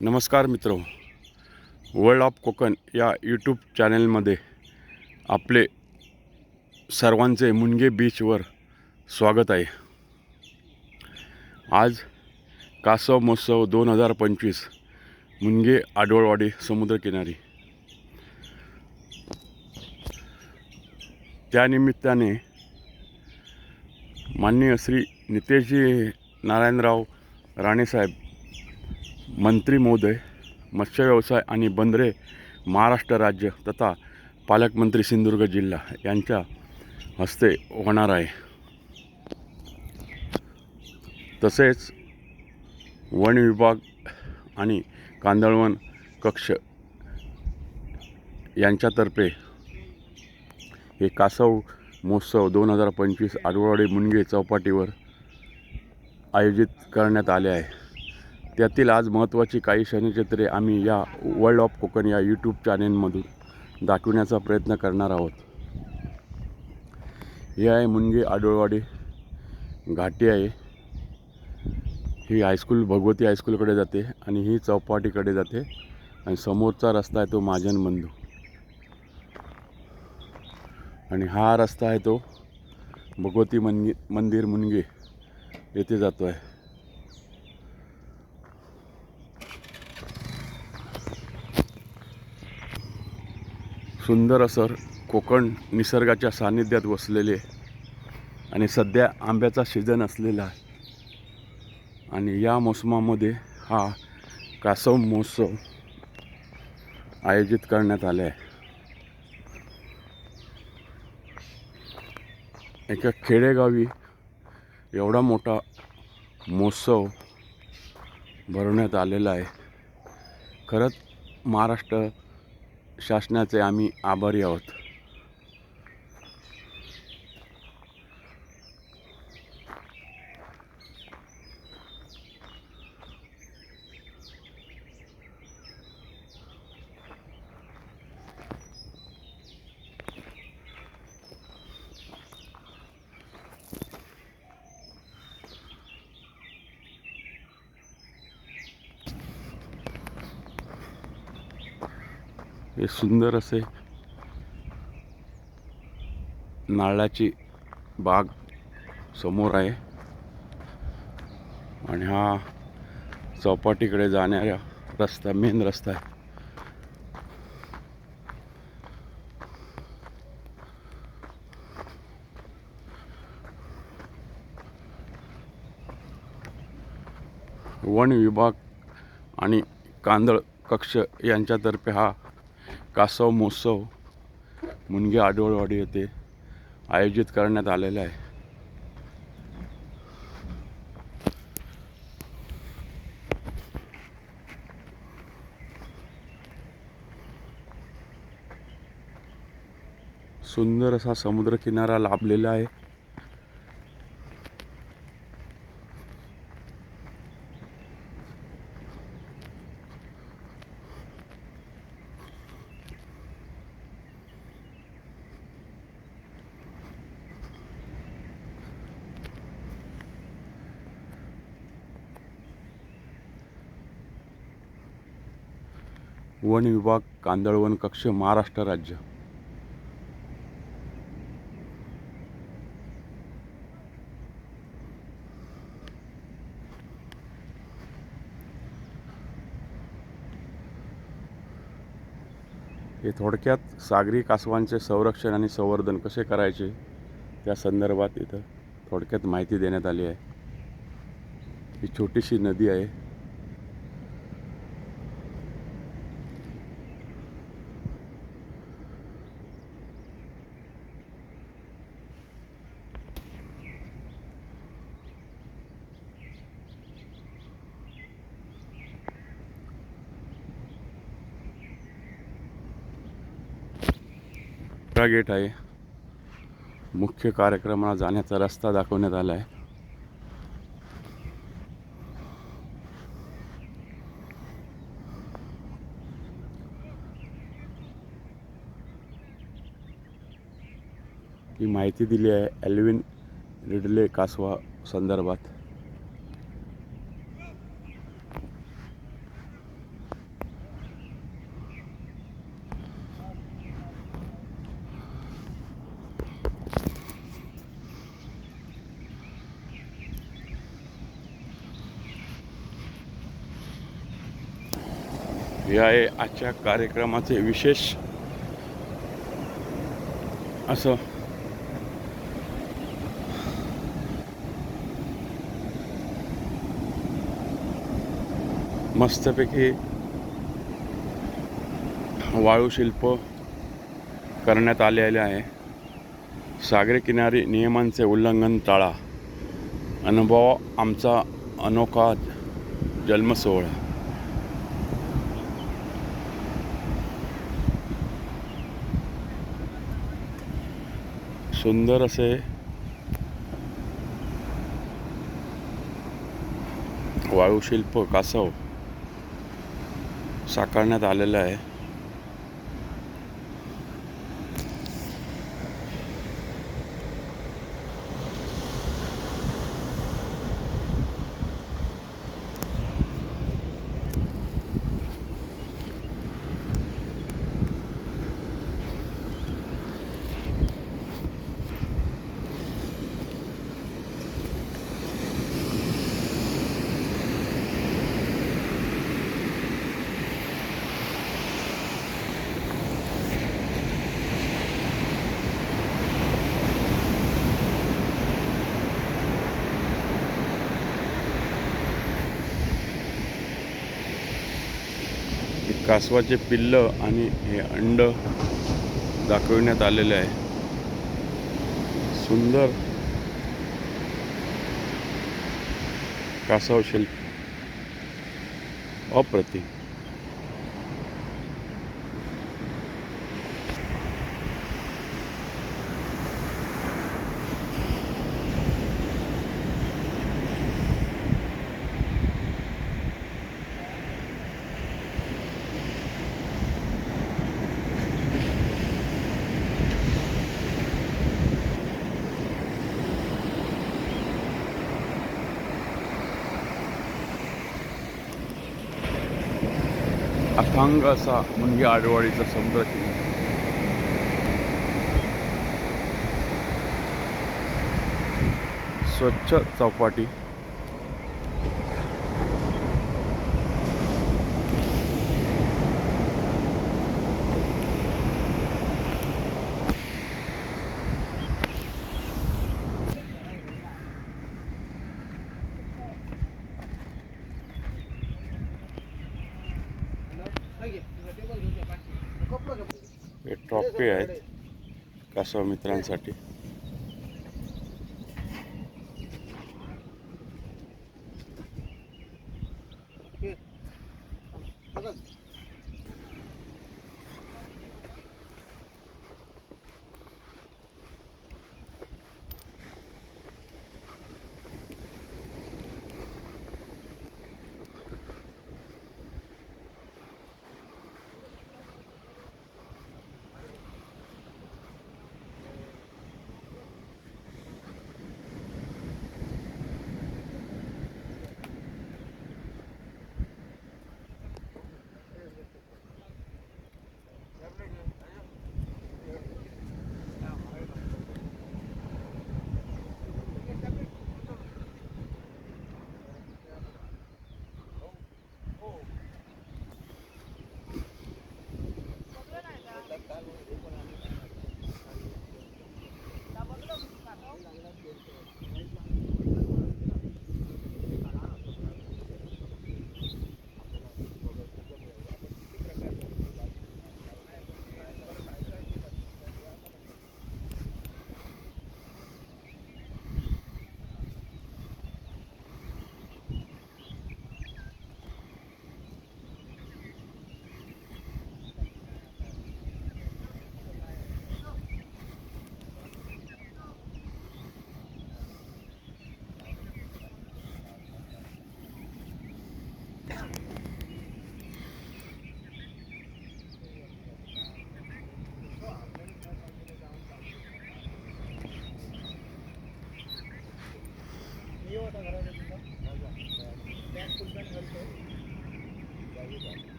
नमस्कार मित्र. World of Konkan या यूट्यूब चॅनलमध्ये आपले सर्वांचे मुनगे बीचवर स्वागत आहे. आज कासव महोत्सव दोन हजार पंचवीस मुनगे आडवळवाडी समुद्रकिनारी त्यानिमित्ताने माननीय श्री नितेशजी नारायणराव राणेसाहेब मंत्री महोदय मत्स्य व्यवसाय आणि बंदरे महाराष्ट्र राज्य तथा पालकमंत्री सिंधुदुर्ग जिल्हा यांच्या हस्ते होणार आहे. तसेच वन विभाग आणि कांदळवन कक्ष यांच्यातर्फे हे कासव महोत्सव दोन हजार पंचवीस आडवाडे मुनगे चौपाटीवर आयोजित करण्यात आले आहे. त्यातील आज महत्त्वाची काही क्षणचित्रे आम्ही या वर्ल्ड ऑफ कोकण या यूट्यूब चॅनेलमधून दाखविण्याचा प्रयत्न करणार आहोत. हे आहे मुनगे आडोळवाडी घाटी आहे. ही हायस्कूल भगवती हायस्कूलकडे जाते आणि ही चौपाटीकडे जाते आणि समोरचा रस्ता आहे तो महाजन बंधू आणि हा रस्ता आहे तो भगवती मंदि मंदिर मुनगे येथे जातो आहे सुंदर असं कोकण निसर्गाच्या सान्निध्यात वसलेले आणि सध्या आंब्याचा सीझन असलेला आहे. आणि या मोसमामध्ये हा कासव महोत्सव आयोजित करण्यात आला आहे. एका खेडेगावी एवढा मोठा महोत्सव भरवण्यात आलेला आहे. खरंच महाराष्ट्र शासनाचे आम्ही आभारी आहोत. हे सुंदर असे नारळाची बाग समोर आहे. आणि हा चौपाटीकडे जाणाऱ्या रस्ता मेन रस्ता आहे. वन विभाग आणि कांदळ कक्ष यांच्यातर्फे हा कासव महोत्सव मुनगे आडवळवाडी येथे आयोजित करण्यात आलेला आहे. सुंदर असा समुद्रकिनारा लाभलेला आहे. वन विभाग कांदळवन कक्ष महाराष्ट्र राज्य. हे थोडक्यात सागरी कासवांचे संरक्षण आणि संवर्धन कसे करायचे त्या संदर्भात इथं थोडक्यात माहिती देण्यात आली आहे. ही छोटीशी नदी आहे. मोठा गेट आहे. मुख्य कार्यक्रमाला जाण्याचा रस्ता दाखवण्यात आला आहे ही माहिती दिली आहे एल्विन रिडले कासवा संदर्भात. हे आहे आजच्या कार्यक्रमाचे विशेष असं मस्तपैकी वाळूशिल्प करण्यात आलेले आहे. सागरी किनारी नियमांचे उल्लंघन टाळा अनुभव आमचा अनोखा जन्मसोहळा. सुंदर असे वाळूशिल्प कासव साकारण्यात आलेलं आहे. कासवाचे पिल्लं आणि हे अंड दाखविण्यात आलेले आहे. सुंदर कासव शिल्प. अप्रतिम. अथांग असा मुनगी आडवाडीचा समुद्र किनारा स्वच्छ चौपाटी. कॉपी आहेत कासव मित्रांसाठी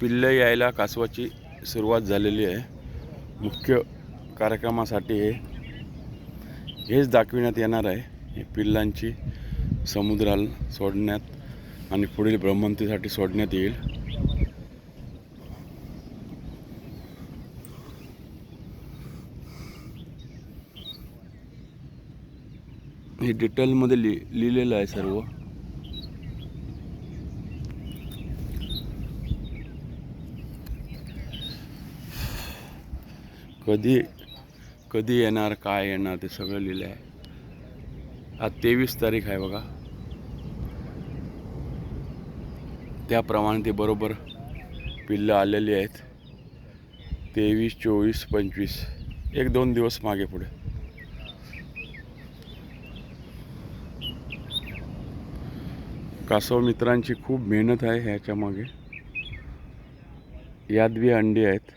पिल्ल यायला कासवाची सुरुवात झालेली आहे. मुख्य कार्यक्रमासाठी हे. हेच दाखविण्यात येणार आहे. हे पिल्लांची समुद्राला सोडण्यात आणि पुढील भ्रमंतीसाठी सोडण्यात येईल. हे डिटेलमध्ये लि लिहिलेलं आहे सर्व. कधी कधी येणार काय येणार ते सगळं लिहिलं आहे आज तेवीस तारीख आहे बघा. त्याप्रमाणे ते बरोबर पिल्लं आलेली आहेत. तेवीस चोवीस पंचवीस. एक दोन दिवस मागे पुढे. कासव मित्रांची खूप मेहनत आहे ह्याच्यामागे यादवी अंडी आहेत.